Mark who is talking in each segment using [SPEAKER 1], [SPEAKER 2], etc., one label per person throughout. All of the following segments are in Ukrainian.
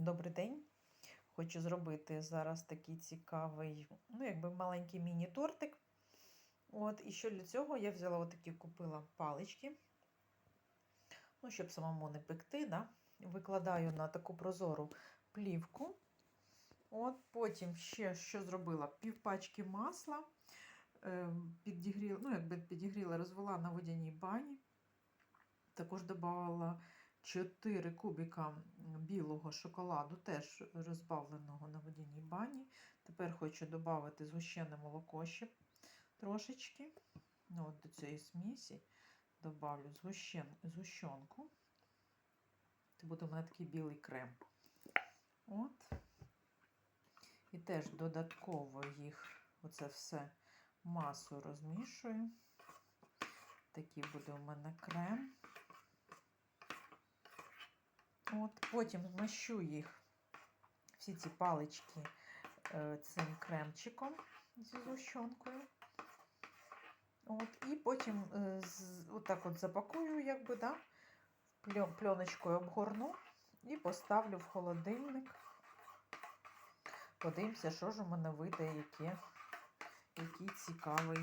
[SPEAKER 1] Добрий день. Хочу зробити зараз такий цікавий, ну, якби маленький міні-тортик. От, і що для цього я взяла отакі купила палички, ну, щоб самому не пекти. Да? Викладаю на таку прозору плівку. От, Потім ще що зробила? Півпачки масла. е, Підігріла, ну, якби підігріла, розвела на водяній бані. Також додавала 4 кубика білого шоколаду, теж розбавленого на водяній бані. Тепер хочу додати згущене молоко ще трошечки. Ну, от до цієї смісі добавлю згущен, згущенку. Це буде у мене такий білий крем. От. І теж додатково їх, оце все масу розмішую. Такий буде у мене крем. От, Потім змащу їх, всі ці палички е, цим кремчиком зі згущенкою. От, І потім е, отак от запакую, якби, да, пленочкою обгорну і поставлю в холодильник. Подивимося, що ж у мене вийде, яке, який цікавий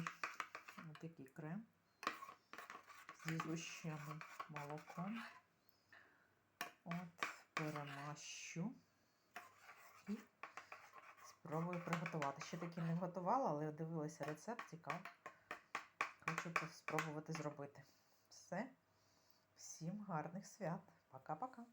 [SPEAKER 1] такий крем зі згущеним молоком. От, і спробую приготувати. Ще таки не готувала, але дивилася рецепт, цікаво. Хочу спробувати зробити. Все. Всім гарних свят. Пока-пока.